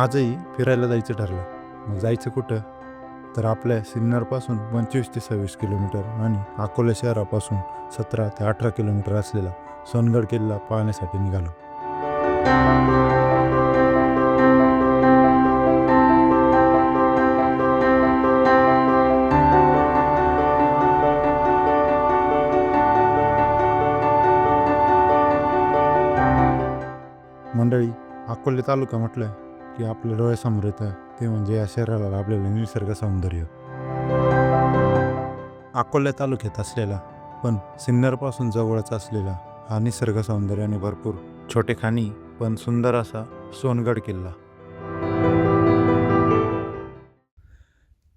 आजही फिरायला जायचं ठरलं. मग जायचं कुठं? तर आपल्या सिन्नरपासून पंचवीस ते सव्वीस किलोमीटर आणि अकोला शहरापासून सतरा ते अठरा किलोमीटर असलेला सोनगड किल्ला पाहण्यासाठी निघालो. मंडळी अकोले तालुका म्हटलं की आपल्या डोळ्यासमोर येतं ते म्हणजे या शहराला लाभलेलं निसर्ग सौंदर्य. अकोल्या तालुक्यात असलेला पण सिन्नरपासून जवळच असलेला हा निसर्ग सौंदर्याने भरपूर छोटे खाणी पण सुंदर असा सोनगड किल्ला.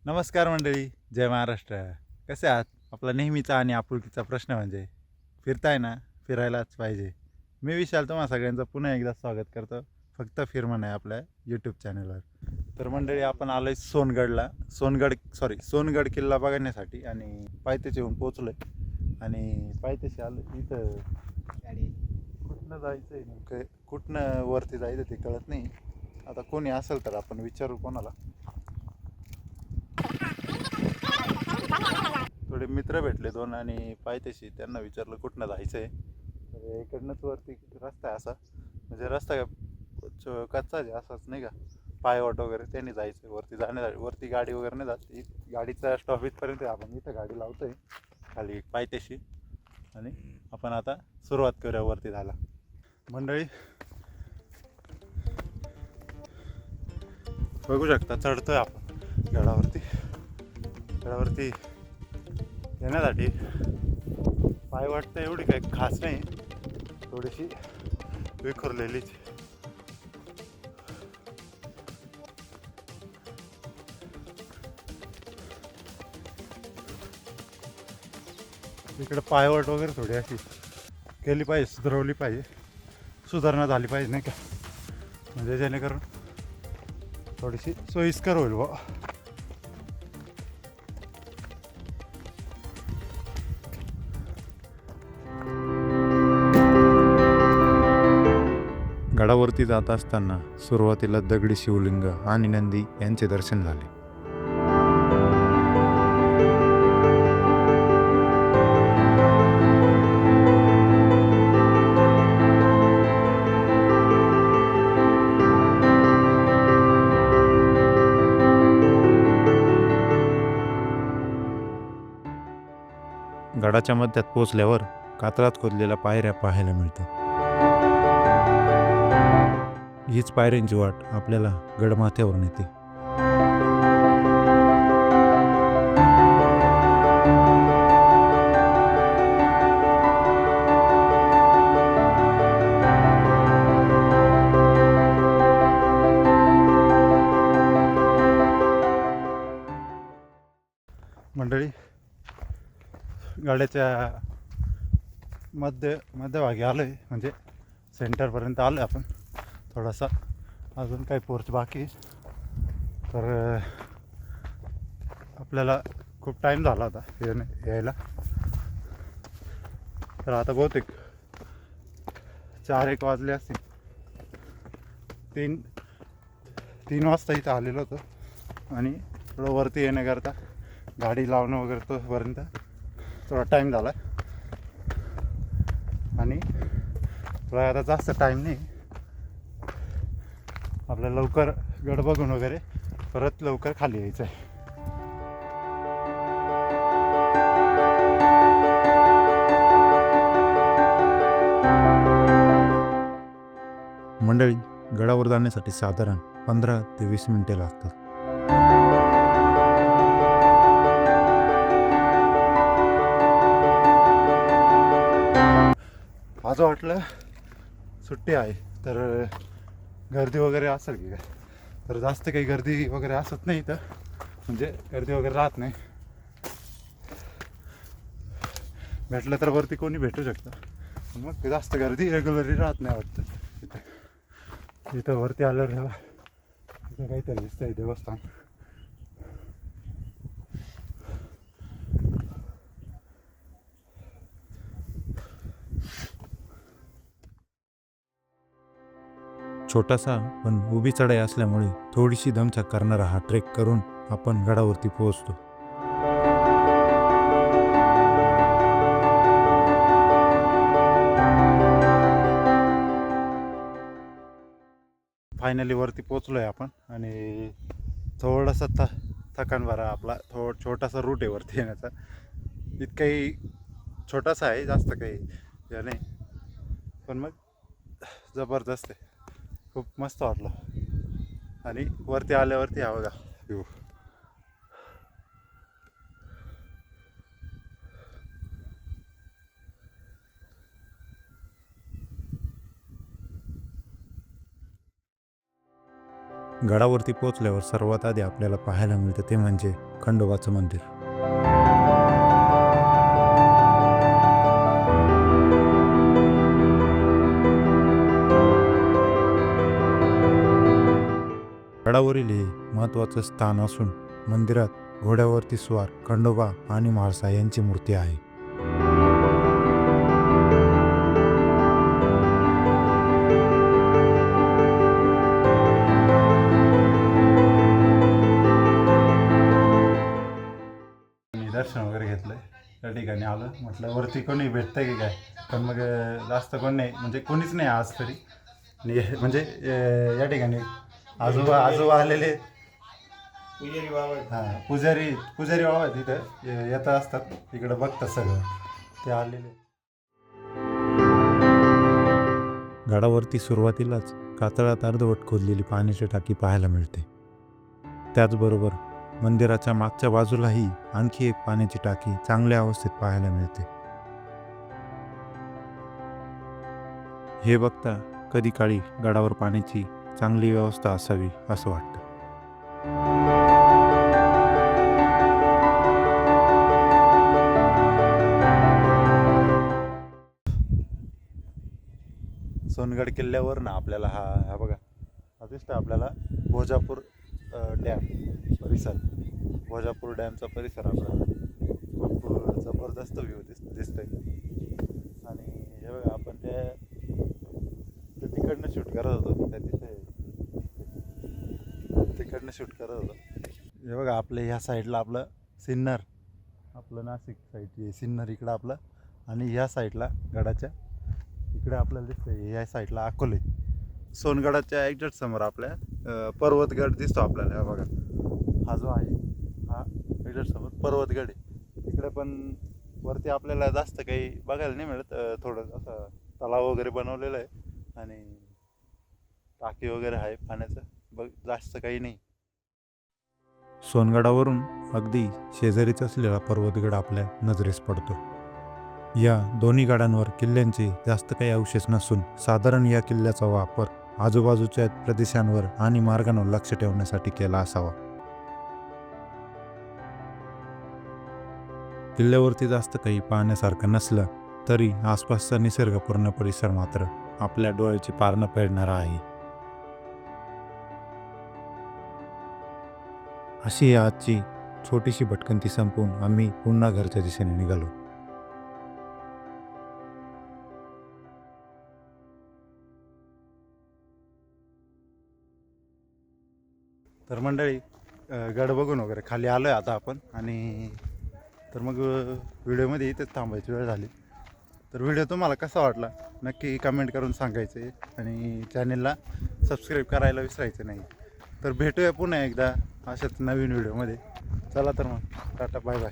नमस्कार मंडळी जय महाराष्ट्र. कसे आहात? आपला नेहमीचा आणि आपुलकीचा प्रश्न म्हणजे फिरताय ना? फिरायलाच पाहिजे. मी विशाल तुम्हा सगळ्यांचं पुन्हा एकदा स्वागत करतो. फक्त फिरमन आहे आपल्या यूट्यूब चॅनलवर तर मंडळी आपण आलो आहे सोनगडला. सोनगड सॉरी सोनगड किल्ला बघण्यासाठी आणि पायथ्याशी येऊन पोचलो आहे आणि पायथ्याशी आलो इथं. कुठनं जायचं आहे नेमकं? कुठनं वरती जायचं ते कळत नाही. आता कोणी असेल तर आपण विचारू कोणाला. थोडे मित्र भेटले दोन आणि पायथ्याशी त्यांना विचारलं कुठनं जायचं आहे तर इकडनंच वरती रस्ता आहे असा. म्हणजे रस्ता कच्चा च- आहे असाच नाही का? पायवाट वगैरे त्यांनी जायचं वरती जाण्यासाठी वरती गाडी वगैरे नाही जात. गाडीचा स्टॉप इथपर्यंत आहे. आपण इथं गाडी लावतोय. खाली पायथ्याशी आणि आपण आता सुरुवात करूया वरती झाला. मंडळी बघू शकता चढतोय आपण गडावरती. गडावरती येण्यासाठी पाय वाटतं एवढी काही खास नाही. थोडीशी विखुरलेलीच. इकडे पायवट वगैरे थोडी अशी केली पाहिजे सुधारवली पाहिजे. सुधारणा झाली पाहिजे नाही का? म्हणजे जेणेकरून थोडीशी सोयीस्कर होईल बा गडावरती जात असताना सुरुवातीला दगडी शिवलिंग आणि नंदी यांचे दर्शन झाले. झाडाच्या मध्यात पोचल्यावर कातळात खोदलेल्या पायऱ्या पाहायला मिळतात हीच पायऱ्यांची वाट आपल्याला गडमाथ्यावर नेते मंडळी गाड्याच्या मध्य मध्यभागी आलो आहे म्हणजे सेंटरपर्यंत आलो आहे आपण. थोडासा अजून काही पोर्च बाकी तर आपल्याला खूप टाईम झाला होता येणे यायला. तर आता बहुतेक चार एक वाजले असतील. तीन तीन वाजता इथं आलेलो होतो. आणि थोडं वरती येण्याकरता गाडी लावणं वगैरे तोपर्यंत थोडा टाईम झाला आणि थोडा आता जास्त टाईम नाही. आपल्याला लवकर गड बघून वगैरे परत लवकर खाली यायचं आहे मंडळी गडावर जाण्यासाठी साधारण पंधरा ते वीस मिनिटे लागतात. आज वाटलं सुट्टी आहे तर गर्दी वगैरे असेल की काय? तर जास्त काही गर्दी वगैरे असत नाही इथं. म्हणजे गर्दी वगैरे राहत नाही. भेटलं तर वरती कोणी भेटू शकतं. मग ते जास्त गर्दी रेग्युलरली राहत नाही वाटतं इथं. इथं वरती आल्यावर इथं काहीतरी दिसतंय देवस्थान. छोटासा पण उभी चढाई असल्यामुळे थोडीशी दमछाक करणारा हा ट्रेक करून आपण गडावरती पोहोचतो. फायनली वरती पोचलो आहे आपण आणि थोडासा थ थकान भरा आपला थोड छोटासा रूट आहे वरती येण्याचा. इतकाही छोटासा आहे जास्त काही हे नाही. पण मग जबरदस्त आहे. खूप मस्त वाटलं. आणि वरती आल्यावरती हा बघा व्ह्यू गडावरती पोचल्यावर सर्वात आधी आपल्याला पाहायला मिळतं ते म्हणजे खंडोबाचं मंदिर. गडावरील हे महत्त्वाचं स्थान असून मंदिरात घोड्यावरती स्वार खंडोबा आणि म्हाळसा यांची मूर्ती आहे. मी दर्शन वगैरे घेतलं त्या ठिकाणी आलं. म्हटलं वरती कोणी भेटतं की काय? पण मग जास्त कोण नाही. म्हणजे कोणीच नाही आज तरी. म्हणजे या ठिकाणी आजोबा आजोबा आलेले. हां पुजारी पुजारी बाबा आहेत तिथं ये- येत असतात. इकडं बघतात सगळं. ते आलेले. गडावरती सुरुवातीलाच कातळात अर्धवट खोदलेली पाण्याची टाकी पाहायला मिळते. त्याचबरोबर मंदिराच्या मागच्या बाजूलाही आणखी एक पाण्याची टाकी चांगल्या अवस्थेत पाहायला मिळते. हे बघता कधी काळी गडावर पाण्याची चांगली व्यवस्था असावी असं वाटतं. सोनगड किल्ल्यावर ना आपल्याला हा हा बघा हा दिसतं आपल्याला भोजापूर डॅम परिसर भोजापूर डॅमचा परिसर आपल्याला खूप जबरदस्त व्ह्यू दिस दिसतोय. आणि हे बघा आपण त्या तिकडनं शूट करत होतो त्या तिकडनं शूट करत होतो. हे बघा आपलं ह्या साईडला आपलं सिन्नर. आपलं नाशिक साईड सिन्नर इकडं आपलं आणि ह्या साईडला गडाच्या इकडे आपल्याला दिसतं ह्या साईडला अकोले. सोनगडाच्या एक्झॅक्ट समोर आपल्या पर्वतगड दिसतो आपल्याला. हा बघा. हा जो आहे हा एक्झॅक्ट समोर पर्वतगड आहे. तिकडे पण वरती आपल्याला जास्त काही बघायला नाही मिळत. थोडं असं तलाव वगैरे बनवलेलं आहे. आणि टाकी वगैरे आहे पाण्याचं. बघ जास्त काही नाही. सोनगडावरून अगदी शेजारीच असलेला पर्वतगड आपल्या नजरेस पडतो. या दोन्ही गडांवर किल्ल्यांचे जास्त काही अवशेष नसून साधारण या किल्ल्याचा वापर आजूबाजूच्या प्रदेशांवर आणि मार्गांवर लक्ष ठेवण्यासाठी केला असावा. किल्ल्यावरती जास्त काही पाहण्यासारखं नसलं तरी आसपासचा निसर्गपूर्ण परिसर मात्र आपल्या डोळ्याची पारणं फेडणारा आहे. अशी आजची छोटीशी भटकंती संपवून आम्ही पुन्हा घरच्या दिशेने निघालो. तर मंडळी गड बघून वगैरे खाली आलो आहे आता आपण आणि तर मग व्हिडिओमध्ये इथेच थांबायची वेळ झाली. तर व्हिडिओ तुम्हाला कसा वाटला? नक्की कमेंट करून सांगायचं आहे आणि चॅनेलला सबस्क्राईब करायला विसरायचं नाही. तर भेटूया पुन्हा एकदा अशाच नवीन व्हिडिओमध्ये. चला तर मग टाटा बाय बाय